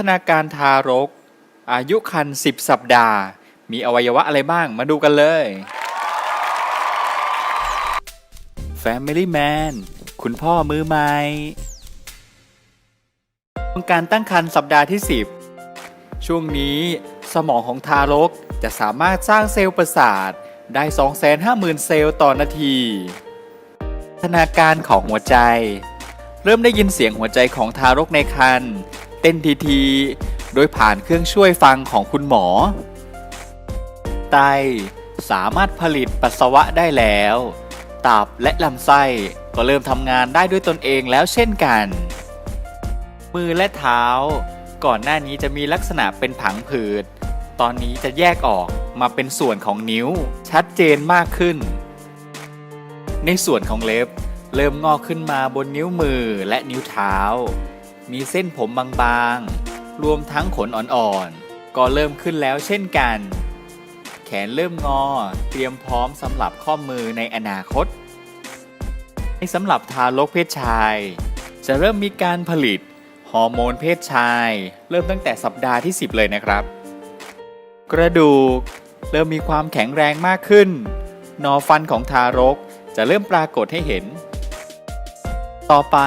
ฒนาการทารก อายุครรภ์10 สัปดาห์ มีอวัยวะอะไรบ้างมาดูกันเลย Family Man คุณพ่อมือใหม่การตั้งครรภ์สัปดาห์ที่ 10 ช่วงนี้สมองของทารกจะสามารถสร้างเซลล์ประสาทได้ 250,000 เซลล์ต่อนาทีพัฒนาการของหัวใจ เริ่มได้ยินเสียงหัวใจของทารกในครรภ์ เต้นทีๆ โดยผ่านเครื่องช่วยฟังของคุณหมอ ไตสามารถผลิตปัสสาวะได้แล้ว ตับและลำไส้ก็เริ่มทำงานได้ด้วยตนเองแล้วเช่นกัน มือและเท้า ก่อนหน้านี้จะมีลักษณะเป็นผังผืด ตอนนี้จะแยกออกมาเป็นส่วนของนิ้วชัดเจนมากขึ้น ในส่วนของเล็บ เริ่มงอกขึ้นมาบนนิ้วมือและนิ้วเท้า มีเส้นผมบางๆ รวมทั้งขนอ่อนๆ ก็เริ่มขึ้นแล้วเช่นกัน แขนเริ่มงอ เตรียมพร้อมสำหรับข้อมือในอนาคต ในสำหรับทารกเพศชาย จะเริ่มมีการผลิตฮอร์โมนเพศชาย เริ่มตั้งแต่สัปดาห์ที่ 10 เลยนะครับ กระดูก เริ่มมีความแข็งแรงมากขึ้น นอฟันของทารกจะเริ่มปรากฏให้เห็น ต่อไป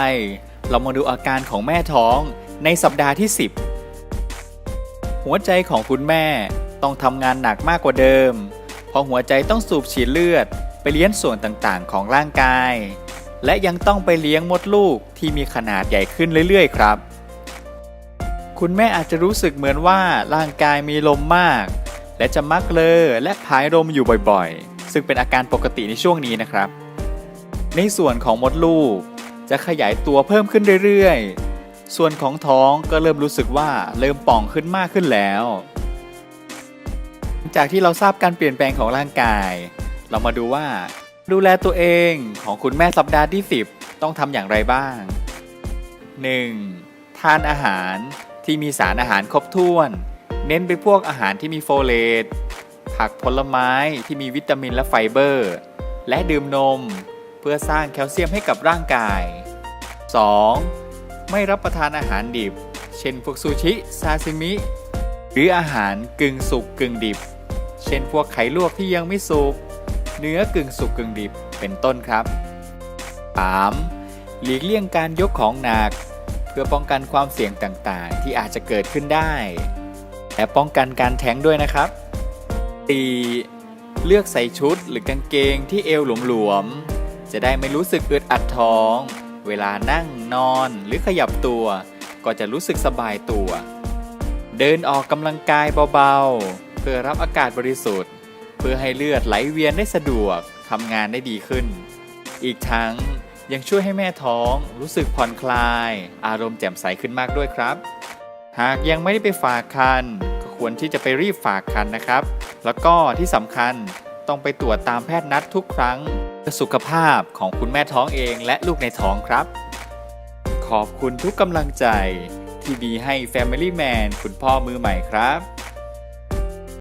เรามาดูอาการของแม่ท้องในสัปดาห์ที่ 10 หัวใจของคุณแม่ต้องทำงานหนักมากกว่าเดิม เพราะหัวใจต้องสูบฉีดเลือดไปเลี้ยงส่วนต่างๆ ของร่างกาย และยังต้องไปเลี้ยงมดลูกที่มีขนาดใหญ่ขึ้นเรื่อยๆ ครับ คุณแม่อาจจะรู้สึกเหมือนว่าร่างกายมีลมมาก และจะมักเลอและผายลมอยู่บ่อยๆ ซึ่งเป็นอาการปกติในช่วงนี้นะครับ ในส่วนของมดลูก จะขยายตัวเพิ่มขึ้นเรื่อยๆ ส่วนของท้องก็เริ่มรู้สึกว่าเริ่มป่องขึ้นมากขึ้นแล้ว จากที่เราทราบการเปลี่ยนแปลงของร่างกาย เรามาดูว่า ดูแลตัวเองของคุณแม่สัปดาห์ที่ 10 ต้องทำอย่างไรบ้าง 1. ทานอาหารที่มีสารอาหารครบถ้วน เน้นไปพวกอาหารที่มีโฟเลตผักผลไม้ที่มีวิตามินและไฟเบอร์ และดื่มนม เพื่อสร้างแคลเซียมให้กับร่างกาย 2. ไม่รับประทานอาหารดิบ เช่นพวกซูชิซาซิมิ หรืออาหารกึ่งสุกกึ่งดิบ เช่นพวกไข่ลวกที่ยังไม่สุก เนื้อกึ่งสุกกึ่งดิบ เป็นต้นครับ 3. หลีกเลี่ยงการยกของหนัก เพื่อป้องกันความเสี่ยงต่างๆ ที่อาจจะเกิดขึ้นได้ และป้องกันการแท้งด้วยนะครับ 4. เลือกใส่ชุดหรือกางเกงที่เอวหลวมๆ จะได้ไม่รู้สึกอึดอัดท้อง เวลานั่งนอนหรือขยับตัว ก็จะรู้สึกสบายตัว เดินออกกำลังกายเบาๆ เพื่อรับอากาศบริสุทธิ์ เพื่อให้เลือดไหลเวียนได้สะดวกทำงานได้ดีขึ้น อีกทั้งยังช่วยให้แม่ท้องรู้สึกผ่อนคลาย อารมณ์แจ่มใสขึ้นมากด้วยครับ หากยังไม่ได้ไปฝากคันก็ควรที่จะไปรีบฝากคันนะครับ แล้วก็ที่สำคัญ ต้องไปตรวจตามแพทย์นัดทุกครั้งเพื่อสุขภาพของคุณแม่ท้องเองและลูกในท้องครับ ขอบคุณทุกกำลังใจที่มีให้ Family Man คุณพ่อมือใหม่ครับ